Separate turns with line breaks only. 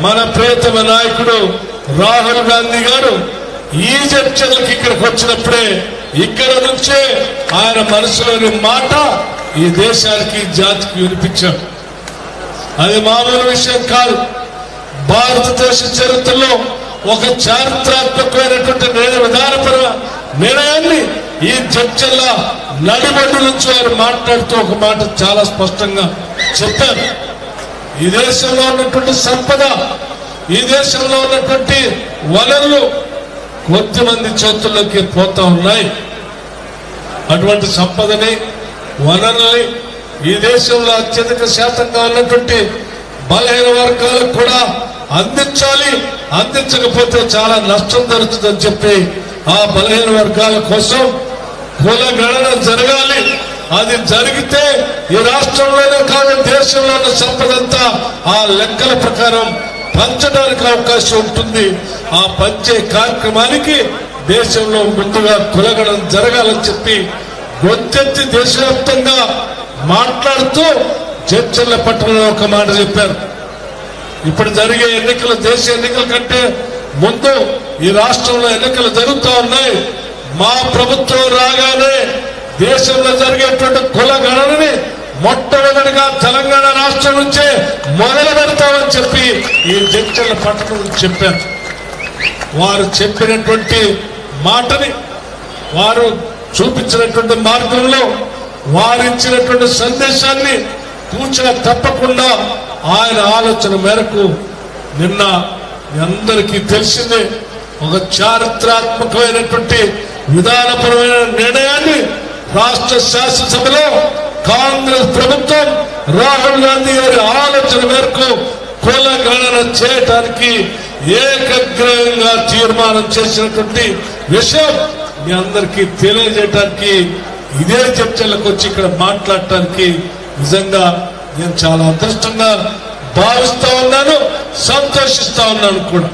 మన ప్రియతమ నాయకుడు రాహుల్ గాంధీ గారు ఈ చర్చలకు ఇక్కడికి వచ్చినప్పుడే ఇక్కడ నుంచే ఆయన మనసులోని మాట ఈ దేశానికి జాతికి వినిపించాడు. అది మామూలు విషయం కాదు. భారతదేశ చరిత్రలో ఒక చారిత్రాత్మకమైనటువంటి నిర్ణయ విధానపర నిర్ణయాన్ని ఈ చర్చల్లో నడిబడ్డు నుంచి వారు మాట్లాడుతూ ఒక మాట చాలా స్పష్టంగా చెప్పారు. ఈ దేశంలో ఉన్నటువంటి సంపద ఈ దేశంలో ఉన్నటువంటి వనరులు కొద్దిమంది చేతుల్లోకి పోతా ఉన్నాయి. అటువంటి సంపదని వనరుల్ని ఈ దేశంలో అత్యధిక శాతంగా ఉన్నటువంటి బలహీన వర్గాలకు కూడా అందించాలి. అందించకపోతే చాలా నష్టం జరుగుతుందని చెప్పి ఆ బలహీన వర్గాల కోసం కులగణన జరగాలి. అది జరిగితే ఈ రాష్ట్రంలోనే దేశంలో ఉన్న సంపదంతా ఆ లెక్కల ప్రకారం పంచడానికి అవకాశం ఉంటుంది. ఆ పంచే కార్యక్రమానికి దేశంలో ముందుగా కొలగడం జరగాలని చెప్పి గొంతెత్తి దేశవ్యాప్తంగా మాట్లాడుతూ చర్చల పట్టణంలో ఒక మాట చెప్పారు. ఇప్పుడు జరిగే ఎన్నికలు దేశ ఎన్నికల కంటే ముందు ఈ రాష్ట్రంలో ఎన్నికలు జరుగుతూ ఉన్నాయి. మా ప్రభుత్వం రాగానే దేశంలో జరిగేటువంటి కుల గణనని మొట్టమొదటిగా తెలంగాణ రాష్ట్రం నుంచే మొదలు పెడతామని చెప్పి ఈ జడ్చర్ల పట్టణం చెప్పారు వారు చెప్పినటువంటి మాటని వారు చూపించినటువంటి మార్గంలో వారిచ్చినటువంటి సందేశాన్ని కూర్చున్న తప్పకుండా ఆయన ఆలోచన మేరకు నిన్న అందరికీ తెలిసిందే ఒక చారిత్రాత్మకమైనటువంటి విధానపరమైన నిర్ణయాన్ని రాష్ట్ర శాసనసభలో కాంగ్రెస్ ప్రభుత్వం రాహుల్ గాంధీ గారి ఆలోచన మేరకు కులగణన చేయటానికి ఏకగ్రహంగా తీర్మానం చేసినటువంటి విషయం మీ అందరికీ తెలియజేయటానికి ఇదే చర్చలకు వచ్చి ఇక్కడ మాట్లాడటానికి నిజంగా నేను చాలా అదృష్టంగా భావిస్తా ఉన్నాను సంతోషిస్తా ఉన్నాను కూడా.